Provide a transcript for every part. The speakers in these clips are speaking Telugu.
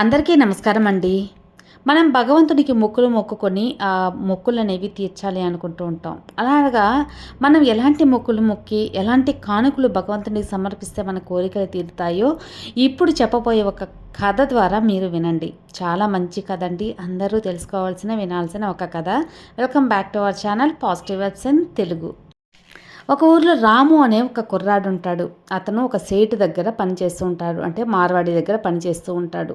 అందరికీ నమస్కారం అండి. మనం భగవంతునికి మొక్కులు మొక్కుకొని ఆ మొక్కులు అనేవి తీర్చాలి అనుకుంటూ ఉంటాం. అలాగా మనం ఎలాంటి మొక్కులు మొక్కి ఎలాంటి కానుకలు భగవంతునికి సమర్పిస్తే మన కోరికలు తీరుతాయో ఇప్పుడు చెప్పబోయే ఒక కథ ద్వారా మీరు వినండి. చాలా మంచి కథ అండి అందరూ తెలుసుకోవాల్సిన వినాల్సిన ఒక కథ. Welcome back to our channel positive vibes in Telugu. ఒక ఊర్లో రాము అనే ఒక కుర్రాడు ఉంటాడు. అతను ఒక సేటు దగ్గర పనిచేస్తూ ఉంటాడు. అంటే మార్వాడి దగ్గర పనిచేస్తూ ఉంటాడు.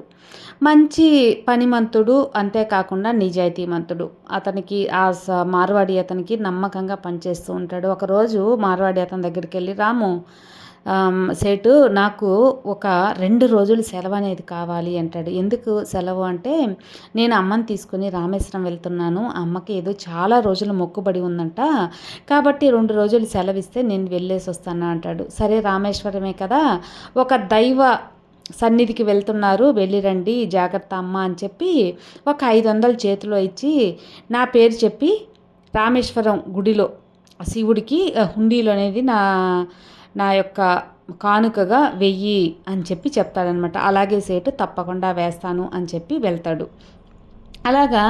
మంచి పనిమంతుడు అంతేకాకుండా నిజాయితీమంతుడు అతనికి ఆ మార్వాడి అతనికి నమ్మకంగా పనిచేస్తూ ఉంటాడు. ఒకరోజు మార్వాడి అతని దగ్గరికి వెళ్ళి రాము సేటు నాకు ఒక రెండు రోజులు సెలవు అనేది కావాలి అంటాడు. ఎందుకు సెలవు అంటే నేను అమ్మని తీసుకుని రామేశ్వరం వెళ్తున్నాను. అమ్మకి ఏదో చాలా రోజులు మొక్కుబడి ఉందంట. కాబట్టి రెండు రోజులు సెలవిస్తే నేను వెళ్ళేసి వస్తాను అంటాడు. సరే రామేశ్వరమే కదా. ఒక దైవ సన్నిధికి వెళ్తున్నారు. వెళ్ళిరండి జాగ్రత్త అమ్మ అని చెప్పి ఒక ఐదు వందలు చేతిలో ఇచ్చి నా పేరు చెప్పి రామేశ్వరం గుడిలో శివుడికి హుండీలో అనేది నా నా యొక్క కానుకగా వెయ్యి అని చెప్పి చెప్తాడనమాట అలాగే సేటు తప్పకుండా వేస్తాను అని చెప్పి వెళ్తాడు. అలాగా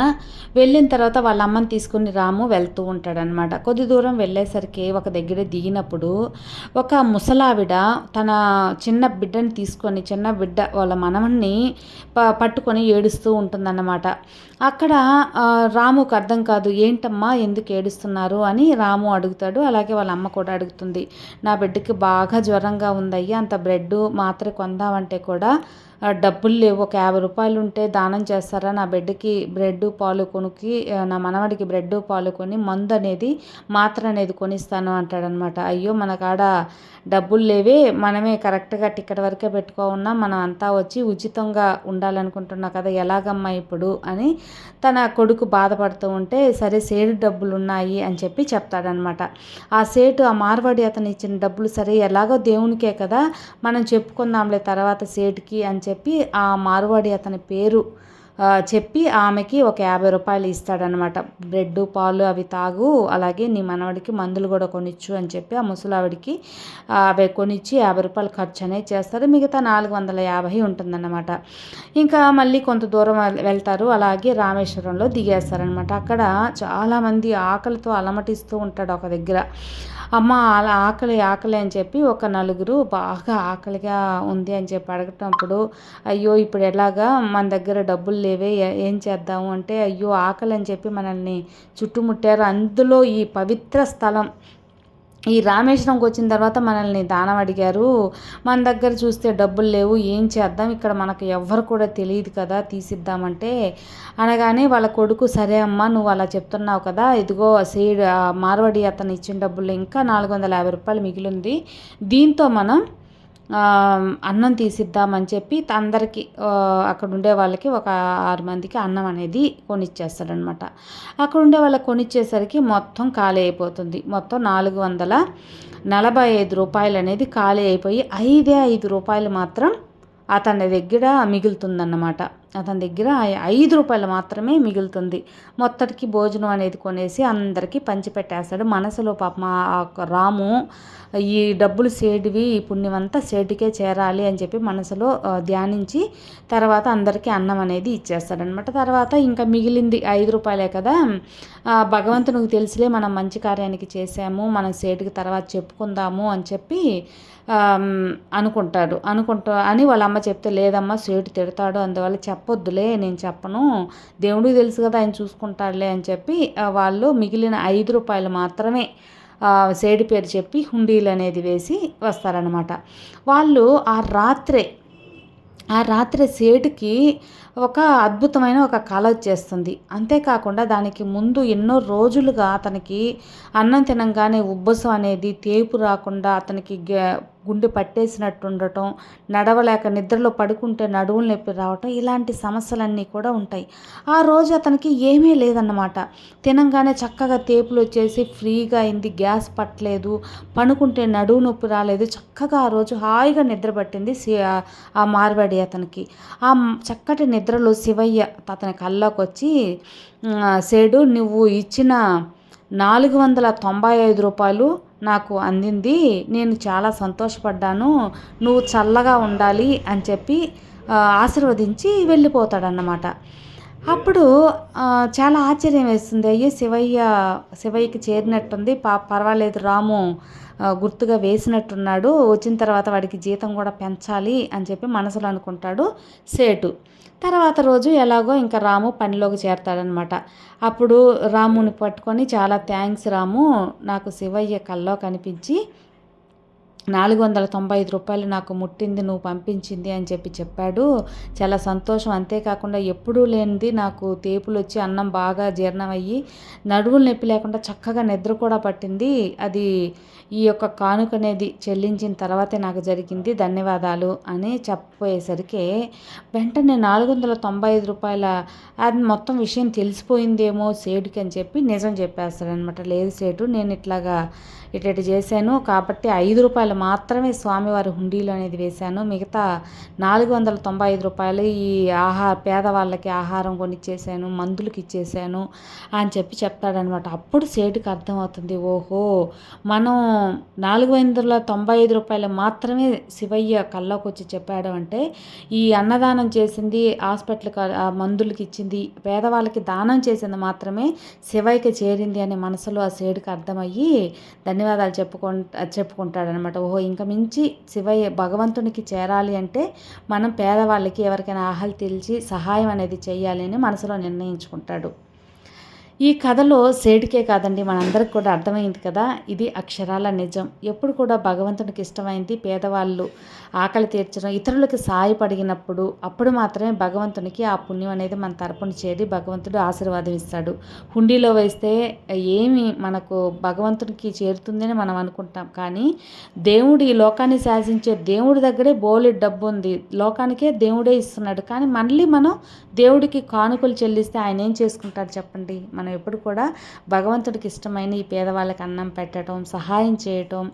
వెళ్ళిన తర్వాత వాళ్ళ అమ్మని తీసుకుని రాము వెళ్తూ ఉంటాడనమాట కొద్ది దూరం వెళ్ళేసరికి ఒక దగ్గర దిగినప్పుడు ఒక ముసలావిడ తన చిన్న బిడ్డని తీసుకొని చిన్న బిడ్డ వాళ్ళ మనవన్ని ప పట్టుకొని ఏడుస్తూ ఉంటుందన్నమాట. అక్కడ రాముకు అర్థం కాదు ఏంటమ్మా ఎందుకు ఏడుస్తున్నారు? అని రాము అడుగుతాడు. అలాగే వాళ్ళ అమ్మ కూడా అడుగుతుంది నా బిడ్డకి బాగా జ్వరంగా ఉందయ్యా అంత బ్రెడ్ మాత్ర కొందామంటే కూడా డబ్బులు లేవు. ఒక యాభై రూపాయలు ఉంటే దానం చేస్తారా? నా బిడ్డకి బ్రెడ్ పాలు కొనుక్కి నా మనవడికి బ్రెడ్ పాలు కొని మందు అనేది మాత్ర అనేది కొనిస్తాను అంటాడనమాట. అయ్యో మన కాడ డబ్బులు లేవే. మనమే కరెక్ట్గా టికెట్ వరకే పెట్టుకోవున్నా మనం అంతా వచ్చి ఉచితంగా ఉండాలనుకుంటున్నా కదా ఎలాగమ్మా ఇప్పుడు అని తన కొడుకు బాధపడుతూ ఉంటే సరే సేటు డబ్బులు ఉన్నాయి అని చెప్పి చెప్తాడనమాట. ఆ సేటు ఆ మార్వాడి అతను ఇచ్చిన డబ్బులు సరే ఎలాగో దేవునికే కదా మనం చెప్పుకుందాంలే తర్వాత సేటుకి అని చెప్పి ఆ మార్వాడి అతని పేరు చెప్పి ఆమెకి ఒక యాభై రూపాయలు ఇస్తాడనమాట బ్రెడ్ పాలు అవి తాగు అలాగే నీ మనవడికి మందులు కూడా కొనిచ్చు అని చెప్పి ఆ ముసలావిడికి అవి కొనిచ్చి యాభై రూపాయలు ఖర్చు అనేది చేస్తారు మిగతా నాలుగు వందల యాభై ఉంటుందన్నమాట. ఇంకా మళ్ళీ కొంత దూరం వెళ్తారు. అలాగే రామేశ్వరంలో దిగేస్తారనమాట అక్కడ చాలామంది ఆకలితో అలమటిస్తూ ఉంటాడు ఒక దగ్గర. అమ్మ అలా ఆకలి ఆకలి అని చెప్పి ఒక నలుగురు బాగా ఆకలిగా ఉంది అని చెప్పి అడగటప్పుడు అయ్యో ఇప్పుడు ఎలాగా మన దగ్గర డబ్బులు లేవే ఏం చేద్దాము అంటే అయ్యో ఆకలి అని చెప్పి మనల్ని చుట్టుముట్టారు. అందులో ఈ పవిత్ర స్థలం. ఈ రామేశ్వరంకి వచ్చిన తర్వాత మనల్ని దానం అడిగారు. మన దగ్గర చూస్తే డబ్బులు లేవు ఏం చేద్దాం? ఇక్కడ మనకు ఎవ్వరు కూడా తెలియదు కదా తీసిద్దామంటే. అనగానే వాళ్ళ కొడుకు సరే అమ్మా నువ్వు అలా చెప్తున్నావు కదా ఇదిగో సైడ్ మార్వడి అతను ఇచ్చిన డబ్బులు ఇంకా నాలుగు వందల యాభై రూపాయలు మిగిలింది. దీంతో మనం అన్నం తీసిద్దామని చెప్పి అందరికీ అక్కడ ఉండే వాళ్ళకి ఒక ఆరు మందికి అన్నం అనేది కొనిచ్చేస్తాడనమాట అక్కడ ఉండే వాళ్ళకి కొనిచ్చేసరికి మొత్తం ఖాళీ అయిపోతుంది. మొత్తం నాలుగు వందల నలభై ఐదు రూపాయలు అనేది ఖాళీ అయిపోయి ఐదే ఐదు రూపాయలు మాత్రం అతని దగ్గర మిగులుతుందన్నమాట. అతని దగ్గర ఐదు రూపాయలు మాత్రమే మిగులుతుంది. మొత్తటికి భోజనం అనేది కొనేసి అందరికీ పంచిపెట్టేస్తాడు. మనసులో పాప రాము ఈ డబ్బులు సేడివి ఈ పుణ్యమంతా సేటికే చేరాలి అని చెప్పి మనసులో ధ్యానించి తర్వాత అందరికీ అన్నం అనేది ఇచ్చేస్తాడనమాట తర్వాత ఇంకా మిగిలింది ఐదు రూపాయలే కదా. భగవంతునికి తెలిసిలే మనం మంచి కార్యానికి చేసాము మనం సేటుకి తర్వాత చెప్పుకుందాము అని చెప్పి అనుకుంటాడు. అనుకుంటా అని వాళ్ళ అమ్మ చెప్తే లేదమ్మా సేటు తిడతాడు అందువల్ల చెప్పొద్దులే నేను చెప్పను. దేవుడికి తెలుసు కదా ఆయన చూసుకుంటాడులే అని చెప్పి వాళ్ళు మిగిలిన ఐదు రూపాయలు మాత్రమే సేడి పేరు చెప్పి హుండీలు అనేది వేసి వస్తారనమాట వాళ్ళు ఆ రాత్రే ఆ రాత్రి సేటుకి ఒక అద్భుతమైన ఒక కళ వచ్చేస్తుంది. అంతేకాకుండా దానికి ముందు ఎన్నో రోజులుగా అతనికి అన్నం తినంగానే ఉబ్బసం అనేది తేపు రాకుండా అతనికి గుండె పట్టేసినట్టు ఉండటం నడవలేక నిద్రలో పడుకుంటే నడువులు నొప్పి రావటం ఇలాంటి సమస్యలన్నీ కూడా ఉంటాయి. ఆ రోజు అతనికి ఏమీ లేదన్నమాట. తినంగానే చక్కగా తేపులు వచ్చేసి ఫ్రీగా అయింది గ్యాస్ పట్టలేదు పనుకుంటే నడువు నొప్పి రాలేదు. చక్కగా ఆ రోజు హాయిగా నిద్ర పట్టింది ఆ మార్వాడి అతనికి. ఆ చక్కటి నిద్రలో శివయ్య అతని కల్లోకి వచ్చి సేడు నువ్వు ఇచ్చిన నాలుగు వందల తొంభై ఐదు రూపాయలు నాకు అందింది. నేను చాలా సంతోషపడ్డాను. నువ్వు చల్లగా ఉండాలి అని చెప్పి ఆశీర్వదించి వెళ్ళిపోతాడన్నమాట. అప్పుడు చాలా ఆశ్చర్యం వేస్తుంది. అయ్యో శివయ్య శివయ్యకి చేరినట్టుంది. పా పర్వాలేదు రాము. గుర్తుగా వేసినట్టున్నాడు. వచ్చిన తర్వాత వాడికి జీతం కూడా పెంచాలి అని చెప్పి మనసులో అనుకుంటాడు సేటు. తర్వాత రోజు ఎలాగో ఇంకా రాము పనిలోకి చేరతాడనమాట అప్పుడు రాముని పట్టుకొని చాలా థ్యాంక్స్ రాము నాకు శివయ్య కల్లో కనిపించి నాలుగు వందల తొంభై ఐదు రూపాయలు నాకు ముట్టింది నువ్వు పంపించింది అని చెప్పి చెప్పాడు. చాలా సంతోషం. అంతేకాకుండా ఎప్పుడూ లేనిది నాకు తేపులు వచ్చి అన్నం బాగా జీర్ణమయ్యి నడువులు నొప్పి లేకుండా చక్కగా నిద్ర కూడా పట్టింది. అది ఈ యొక్క కానుక అనేది చెల్లించిన తర్వాతే నాకు జరిగింది. ధన్యవాదాలు అని చెప్పబోయేసరికి వెంటనే నాలుగు వందల తొంభై ఐదు రూపాయల అది మొత్తం విషయం తెలిసిపోయిందేమో సేటుకి అని చెప్పి నిజం చెప్పేస్తాడనమాట లేదు సేటు నేను ఇట్లాగా ఇటు చేశాను కాబట్టి ఐదు రూపాయలు మాత్రమే స్వామివారి హుండీలు అనేది వేశాను. మిగతా నాలుగు వందల తొంభై ఐదు రూపాయలు ఈ ఆహార పేదవాళ్ళకి ఆహారం కొనిచ్చేసాను మందులకి ఇచ్చేసాను అని చెప్పి చెప్తాడనమాట అప్పుడు సేటుకి అర్థమవుతుంది ఓహో మనం నాలుగు వందల తొంభై ఐదు రూపాయలు మాత్రమే శివయ్య కల్లోకి వచ్చి చెప్పాడు అంటే ఈ అన్నదానం చేసింది హాస్పిటల్ మందులకి ఇచ్చింది పేదవాళ్ళకి దానం చేసింది మాత్రమే శివయ్యకి చేరింది అనే మనసులో ఆ సేటుకి అర్థమయ్యి ధన్యవాదాలు చెప్పుకుంటా చెప్పుకుంటాడనమాట ఓహో ఇంకా మించి శివయ్య భగవంతునికి చేరాలి అంటే మనం పేదవాళ్ళకి ఎవరికైనా ఆహల్ తెలిసి సహాయం అనేది చేయాలి అని మనసులో నిర్ణయించుకుంటాడు. ఈ కథలో సేటికే కాదండి మనందరికి కూడా అర్థమైంది కదా ఇది అక్షరాల నిజం. ఎప్పుడు కూడా భగవంతునికి ఇష్టమైంది పేదవాళ్ళు ఆకలి తీర్చడం ఇతరులకు సాయపడినప్పుడు అప్పుడు మాత్రమే భగవంతునికి ఆ పుణ్యం అనేది మన తరపున చేరి భగవంతుడు ఆశీర్వాదం ఇస్తాడు హుండీలో వేస్తే ఏమి మనకు భగవంతునికి చేరుతుందని మనం అనుకుంటాం కానీ దేవుడు ఈ లోకాన్ని శాసించే దేవుడి దగ్గరే బోలి డబ్బు ఉంది. లోకానికే దేవుడే ఇస్తున్నాడు కానీ మళ్ళీ మనం దేవుడికి కానుకలు చెల్లిస్తే ఆయన ఏం చేసుకుంటాడు చెప్పండి? మన ఎప్పుడు కూడా భగవంతుడికి ఇష్టమైన ఈ పేదవాళ్ళకి అన్నం పెట్టడం సహాయం చేయటం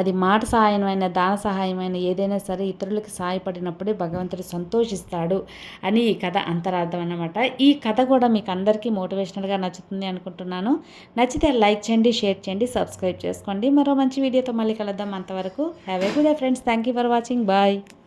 అది మాట సహాయమైన దాన సహాయమైన ఏదైనా సరే ఇతరులకు సహాయపడినప్పుడే భగవంతుడు సంతోషిస్తాడు అని ఈ కథ అంతరార్థం అన్నమాట. ఈ కథ కూడా మీకు అందరికీ మోటివేషనల్గా నచ్చుతుంది అనుకుంటున్నాను. నచ్చితే లైక్ చేయండి షేర్ చేయండి సబ్స్క్రైబ్ చేసుకోండి. మరో మంచి వీడియోతో మళ్ళీ కలుద్దాం అంతవరకు. Have a good friends thank you for watching bye